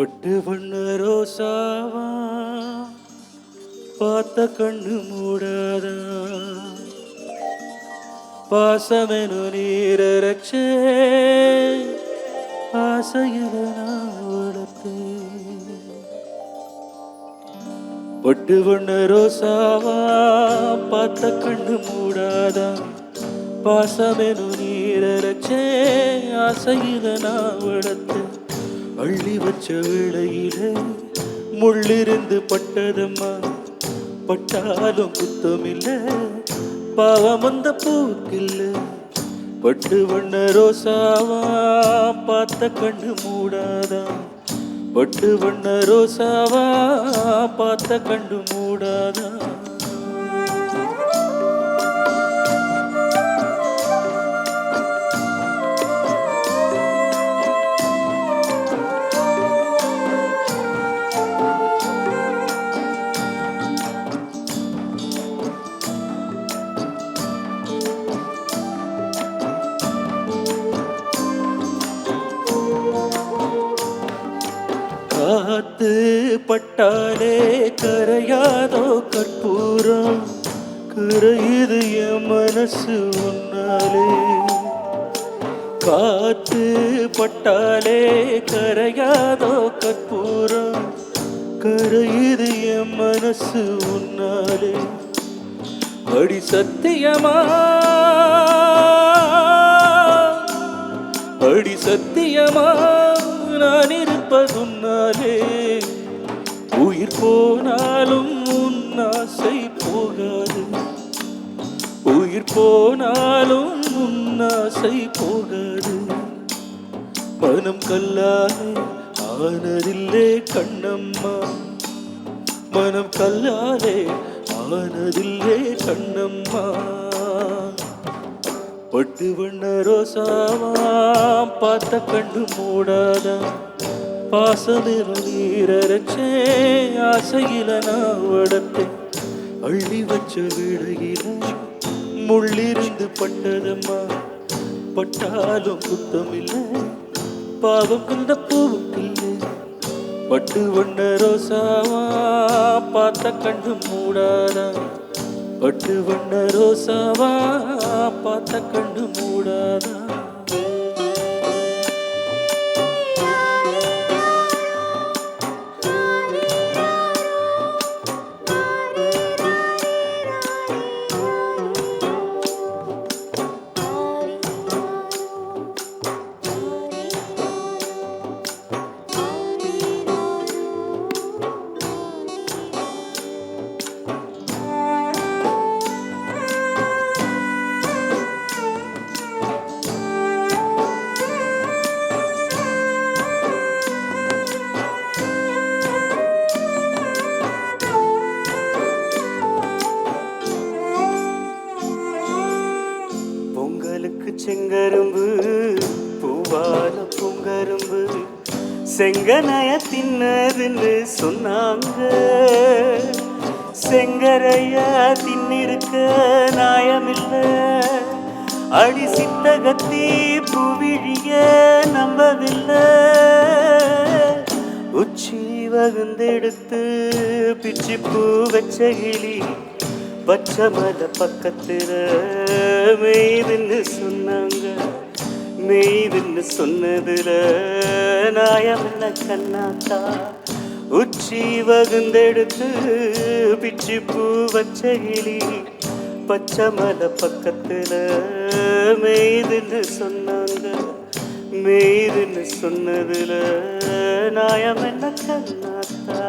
பொட்டு பண்ண ரோசாவா? பார்த்த கண்ணு மூடாதா? பாசமெனு நீரச்சே ஆசையில நான் வளர்த்தேன் பொட்டு பண்ண ரோசாவா? பார்த்த கண்ணு மூடாதா? பாசமெனு நீரச்சே ஆசையில நான் விடத்தேன் அள்ளி வச்ச வேளையில முள்ளிருந்து பட்டதம்மா. பட்டாலும் குத்தமில்ல பாவம் அந்த பூக்கில்ல. பட்டு வண்ண ரோசாவா பார்த்த கண்ணு மூடாதான் பட்டு வண்ண ரோசாவா பார்த்த கண்டு மூடாதான் காத்து பட்டாலே கரையாதோ கற்பூரம். கரையுது என் மனசு உன்னாலே காத்து பட்டாலே கரையாதோ கற்பூரம். கரையுது என் மனசு உன்னாலே அடி சத்தியமா? அடி சத்தியமா? நான் இருப்பதுன்னாலே உயிர் போனாலும் உன் ஆசை போகாது. உயிர் போனாலும் உன் ஆசை போகாது. மனம் கல்லாது ஆனதில்லே கண்ணம்மா. மனம் கல்லாலே ஆனதில்லே கண்ணம்மா. பட்டு வண்ண ரோசாவாம் பார்த்த கண்டு மூடாத. பாசமிரு நீரச்சே ஆசையில நான் வளர்த்தேன். அள்ளி வச்ச விடையில முள்ளிருந்து பட்டதம்மா. பட்டாலும் குத்தம் இல்லை பாவம் இந்த பூவுக்கில்லை பட்டு வண்ண ரோசாவா பார்த்த கண்டு மூடாதான் பட்டு வண்ண ரோசாவா பார்த்த கண்டு மூடாதா? பொங்கலுக்கு செங்கரும்பு பூவால பொங்கரும்பு. செங்கனய தின்னதுன்னு சொன்னாங்க. செங்கரையா தின்னிருக்க நாயமில்ல. அடி சித்தகத்தி புவிழிய நம்பவில்லை. உச்சி வகுந்தெடுத்து பிச்சி பூ வச்ச கிளி பச்சை மத பக்கத்தில் மெய்துன்னு சொன்னாங்க. மெய்துன்னு சொன்னதுல நாயமில்ல கண்ணாத்தா? உச்சி வகுந்தெடுத்து பிச்சு பூ வச்ச கிளி பச்சை மத பக்கத்தில் மெய்துன்னு சொன்னாங்க. மெய்துன்னு சொன்னதுல நாயமில்ல கண்ணாத்தா?